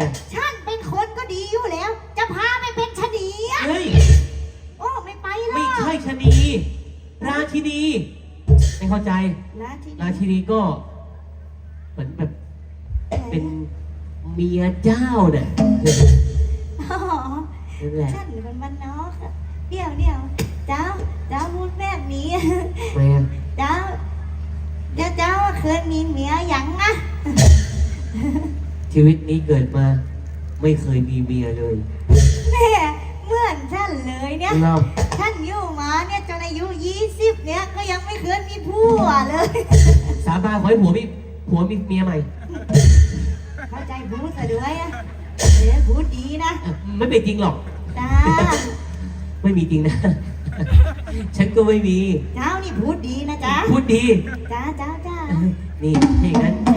อะฉันเป็นคนก็ดีอยู่แล้ว จะพาไปเป็นชะนีอะเฮ้ย โอ้ไม่ไปหรไม่อกใช่ชะนี ราชินี ไม่เข้าใจราชินีราชินีก็ เหมือนแบบเป็นเมียเจ้าเนี่ยอ๋อนั่นแหละฉันเป็นมันนอกอะเดี๋ยวเดี๋ยวเจ้าเจ้าพูดแบบนี้ ทำไมอะเจ้าเจ้าเจ้าเคยมีเมียยังอะ ชีวิตนี้เกิดมาไม่เคยมีเมียเลย แม่เหมือนฉันเลยเนี่ยเราท่านอยู่มาเนี่ยจนอายุยี่สิบเนี่ยก็ยังไม่เคยมีผัวเลย สาบานขอให้ผัวมีผัวมีเมียใหม่เข้าใจพูดซะด้วยอะเดี๋ยวพูดดีนะไม่เป็นจริงหรอก จ้าไม่มีจริงนะ ฉันก็ไม่มี เจ้านี่พูดดีนะจ๊ะพูดดี จ้าจ้าจ้า นี่ถ้าอย่างนั้น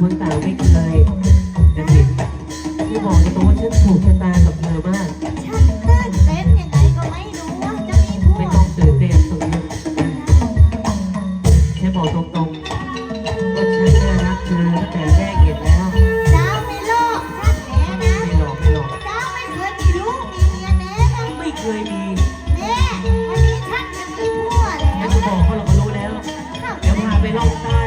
คนต่างไม่เคยจะเห็นที่บอกตรงว่าฉันถูกชะตากับเธอมากฉันตื่นเต้นยังไงก็ไม่รู้ว่าจะมีผัไม่วต้องตื่นเต้นตรงนี้แค่บอกตรงๆว่าฉันน่ารักเธอตั้งแต่แรกเห็นแล้วเจ้าไม่หลอกท่านแน่นะไม่หลอกไม่หลอกเจ้าไม่เคยมีลูกมีเมียแน่นะไม่เคยมีแม่วันนี้ท่านจะมีผัวแล้งั้วนก็บอกเขาเราก็รู้แล้ว เดี๋ยวพาไปล่องใต้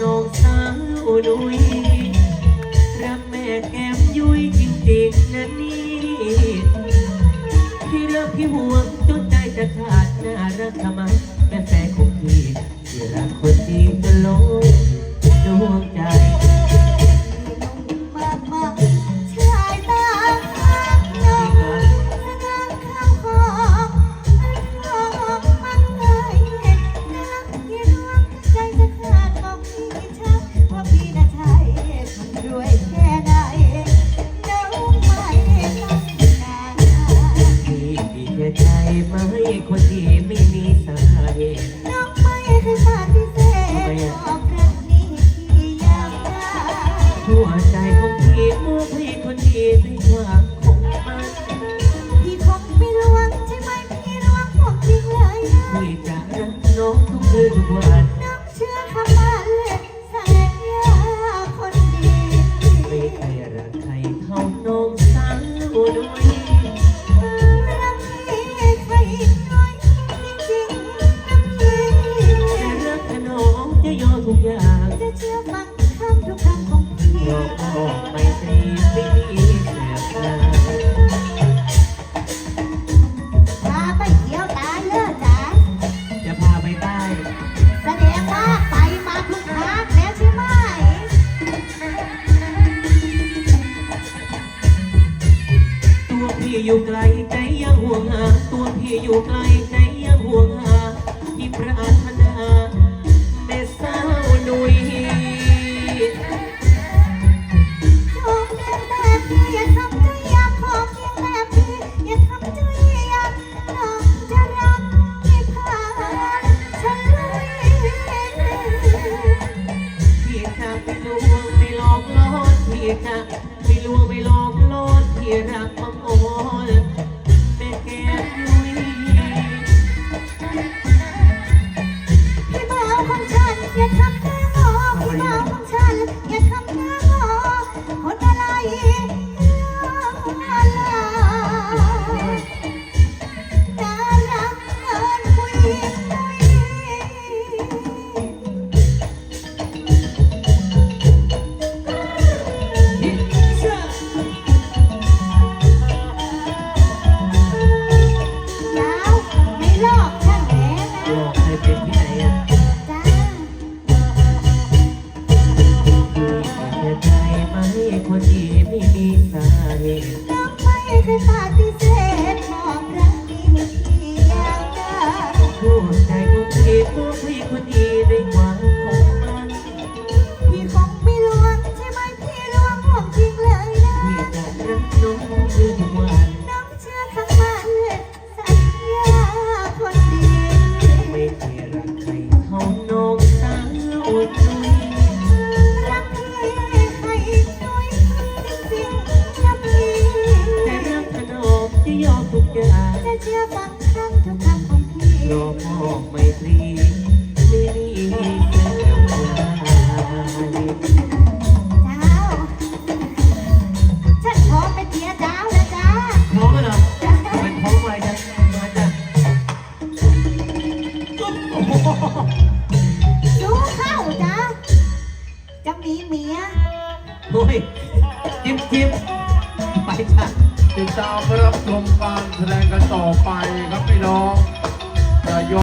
น้องสาวดุยรักแม่แก้มยุ้ยจริงๆนะนี่ที่รักที่ห่วงจนใจจะขาดน่ารักทำไม ทุกอย่างจะเชื่อฟังคำทุกคำของพี่ยอมออกไม่ตีไม่มีแสบตาพาไปเที่ยวตาเลิศจ๋าจะพาไปใต้แสดงว่าไปมาทุกภาคแล้วใช่ไหมตัวพี่อยู่ไกลใจยังห่วงหาตัวพี่อยู่ไกลใจยังห่วงหาที่ปรารถนา ไม่ลวงไม่หลอกลอดที่รักมังโอน ของพี่ให้คนดีด้วยความคงมันพี่คงไม่ลวงใช่ไหมพี่ลวงห่วงจริงเลยนะ พี่จะรักน้องคือทุกวัน น้องเชื่อคำมันสัญญาคนดีไม่เคยรักใครเท่าน้องสาวดุยรักพี่ให้ด้วยจริงๆนะพี่แต่รักถนอมจะยอมทุกอย่างจะเชื่อฟัง ไม่ตีไม่มีแสงลายฉันขอเปเมียดาวนะจ๊ะพร้อมแหรอเพร้อมไหมจ๊ะมาจ้ะรู้เข้าจ๊ะจะมีเมียโอ้ยเทียมบจิ๊บไปจ้ะติดตามรับชมการแสดงกันต่อไปครับพี่น้องจะย